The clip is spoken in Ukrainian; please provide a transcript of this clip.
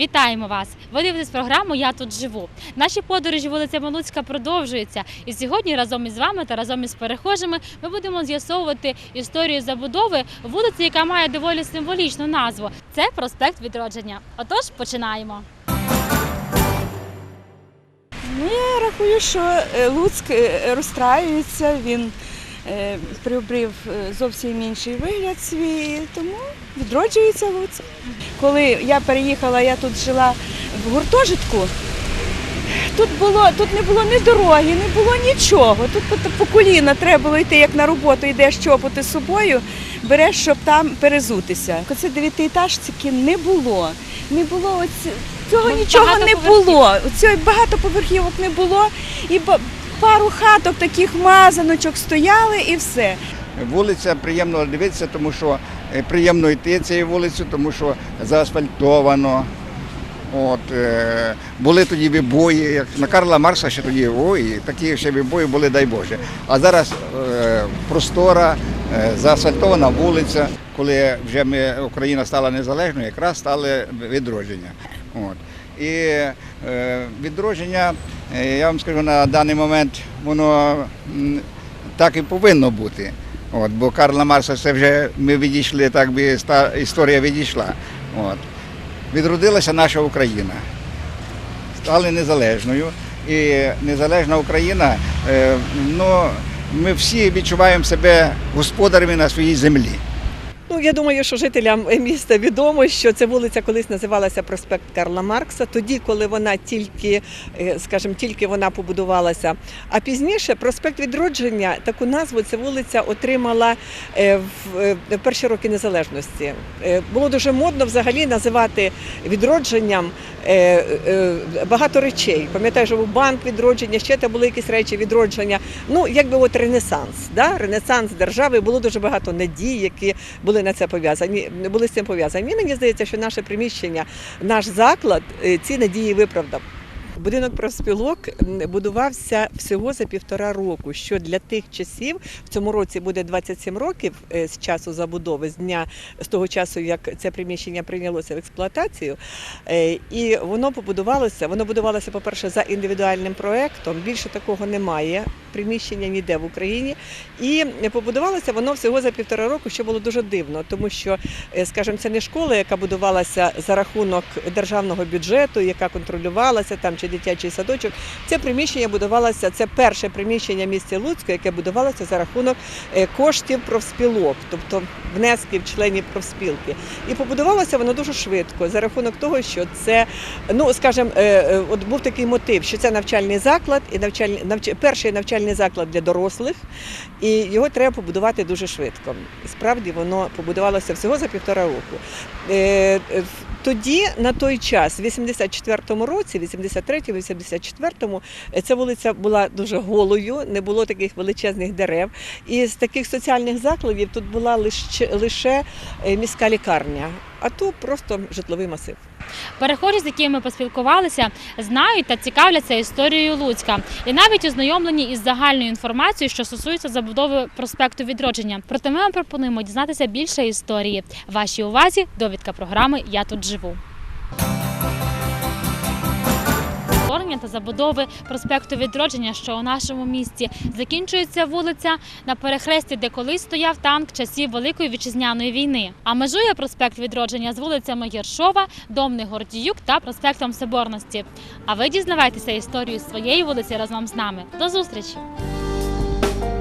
Вітаємо вас! Ви дивитесь програму Я тут живу. Наші подорожі вулицями Луцька продовжуються. І сьогодні разом із вами та разом із перехожими ми будемо з'ясовувати історію забудови вулиці, яка має доволі символічну назву. Це проспект Відродження. Отож, починаємо. Ну, я рахую, що е, Луцьк е, розстраюється, він приобрів е, зовсім інший вигляд свій, тому відроджується Луцьк. Коли я переїхала, я тут жила в гуртожитку. Тут було, тут не було ні дороги, не було нічого. Тут по, коліна треба було йти, як на роботу, йдеш чопати з собою, береш, щоб там перезутися. Оце дев'ятиэтажки не було. Не було оці, цього нічого не було. Цього багатоповерхівок не було. І пару хаток таких мазаночок стояли і все. Вулиця приємно дивитися, тому що е, приємно йти цією вулицею, тому що заасфальтовано. От, е, були тоді вибої, як на Карла Маркса ще тоді ой, такі ще вибої були, дай Боже. А зараз е, простора, е, заасфальтована вулиця. Коли вже ми, Україна стала незалежною, якраз стали відродження. От. І е, відродження, е, я вам скажу, на даний момент воно так і повинно бути. От, бо Карла Марса це вже ми відійшли, так би ста, історія відійшла. От. Відродилася наша Україна. Стали незалежною. І незалежна Україна, е, ну, ми всі відчуваємо себе господарями на своїй землі. Ну, я думаю, що жителям міста відомо, що ця вулиця колись називалася проспект Карла Маркса, тоді, коли вона тільки, е, скажімо, тільки вона побудувалася. А пізніше проспект відродження таку назву ця вулиця отримала е, в е, перші роки незалежності. Е, Було дуже модно взагалі називати відродженням е, е, багато речей. Пам'ятаю, що був банк відродження, ще там були якісь речі відродження. Ну, якби от Ренесанс, да? Ренесанс держави, було дуже багато надій, які були на це пов'язані, були з цим пов'язані. Мені здається, що наше приміщення, наш заклад е, ці надії виправдав. Будинок профспілок будувався всього за півтора року. Що для тих часів в цьому році буде 27 років е, з часу забудови, з дня з того часу, як це приміщення прийнялося в експлуатацію. Е, І воно побудувалося. Воно будувалося, по-перше, за індивідуальним проектом. Більше такого немає приміщення ніде в Україні. І побудувалося воно всього за півтора року, що було дуже дивно, тому що, е, скажімо, це не школа, яка будувалася за рахунок державного бюджету, яка контролювалася там чи дитячий садочок. Це приміщення будувалося. Це перше приміщення місті Луцька, яке будувалося за рахунок е, коштів профспілок, тобто внесків членів профспілки. І побудувалося воно дуже швидко за рахунок того, що це, ну скажімо, е, от був такий мотив, що це навчальний заклад і навчальний навч... перший навчальний заклад для дорослих, і його треба побудувати дуже швидко. Справді воно побудувалося всього за півтора року. Тоді, на той час, в 84-му році, 83-му, 84-му, е, ця вулиця була дуже голою, не було таких величезних дерев. І з таких соціальних закладів тут була лише, лише е, міська лікарня, а то просто житловий масив. Перехожі, з якими ми поспілкувалися, знають та цікавляться історією Луцька і навіть ознайомлені із загальною інформацією, що стосується забудови проспекту відродження. Проте ми вам пропонуємо дізнатися більше історії. Вашій увазі довідка програми Я тут живу. Створення та забудови проспекту відродження, що у нашому місті закінчується вулиця на перехресті, де колись стояв танк часів Великої вітчизняної війни. А межує проспект відродження з вулицями Єршова, Домний Гордіюк та проспектом Соборності. А ви дізнавайтеся історію своєї вулиці разом з нами. До зустрічі!